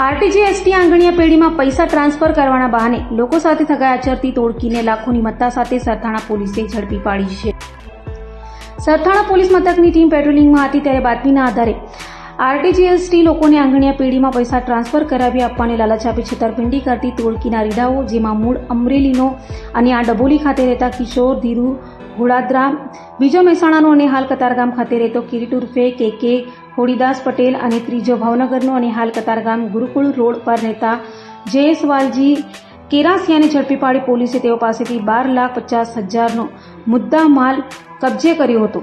આરટીજીએસટી આંગણીયા પેઢીમાં પૈસા ટ્રાન્સફર કરવાના બહાને લોકો સાથે થગાઈ આચરતી તોડકીને લાખોની મત્તા સાથે સરથાણા પોલીસે ઝડપી પાડી છે. સરથાણા પોલીસ મથકની ટીમ પેટ્રોલિંગમાં હતી ત્યારે બાતમીના આધારે આરટીજીએસટી લોકોને આંગણીયા પેઢીમાં પૈસા ટ્રાન્સફર કરાવી આપવાની લાલચ આપી છેતરપિંડી કરતી તોડકીના રીડાઓ જેમાં મૂળ અમરેલીનો અને આ ડબોલી ખાતે રહેતા કિશોર, ધીરુ, ઘોડાદરા બીજો મહેસાણાનો અને હાલ કતારગામ ખાતે રહેતો કિરીટ ઉર્ફે કે કે હોડીદાસ પટેલ અને ત્રીજો ભાવનગરનો અને હાલ કતારગામ ગુરુકુળ રોડ પર રહેતા જયેશવાલજી કેરાસિયાને ઝડપી પાડી પોલીસે તેઓ પાસેથી બાર લાખ પચાસ હજારનો મુદ્દા માલ કબજે કર્યો હતો.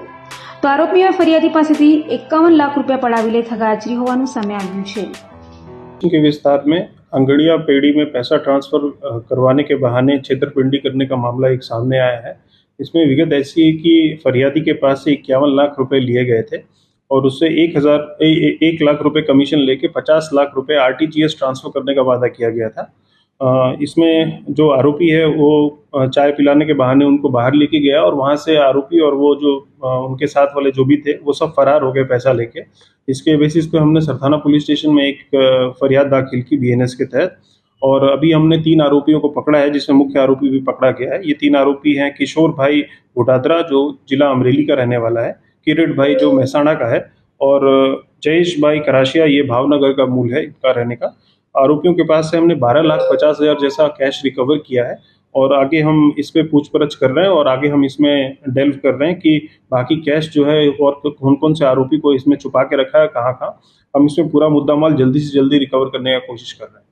તો આરોપીઓએ ફરિયાદી પાસેથી એકાવન લાખ રૂપિયા પડાવી લઈ થગાચરી હોવાનું સામે આવ્યું છે के विस्तार में अंगड़िया पेड़ी में पैसा ट्रांसफर अ, करवाने के बहाने छेतरपिंडी करने का मामला एक सामने आया है इसमें विगत ऐसी है कि फरियादी के पास से इक्यावन लाख रुपए लिए गए थे और उससे एक हज़ार ए, ए, एक लाख रुपए कमीशन लेके पचास लाख रुपए आरटीजीएस ट्रांसफर करने का वादा किया गया था अ, इसमें जो आरोपी है वो अ, चाय पिलाने के बहाने उनको बाहर लेके गया और वहाँ से आरोपी और वो जो उनके साथ वाले जो भी थे, वो सब फरार हो गए पैसा लेके। इसके बेसिस पे हमने सरथाना पुलिस स्टेशन में एक फरियाद दाखिल की बीएनएस के तहत। और अभी हमने तीन आरोपियों को पकड़ा है, जिसमें मुख्य आरोपी भी पकड़ा गया है। ये तीन आरोपी हैं किशोर भाई घोटादरा जो जिला अमरेली का रहने वाला है, किरट भाई जो महसाणा का है, और जयेश भाई कराशिया, ये भावनगर का मूल है इनका रहने का। आरोपियों के पास से हमने बारह लाख पचास हज़ार जैसा कैश रिकवर किया है। और आगे हम इस पे पूछपरछ कर रहे हैं और आगे हम इसमें डेल्व कर रहे हैं कि बाकी कैश जो है और कौन कौन से आरोपी को इसमें छुपा के रखा है कहाँ कहाँ हम इसमें पूरा मुद्दा माल जल्दी से जल्दी रिकवर करने का कोशिश कर रहे हैं।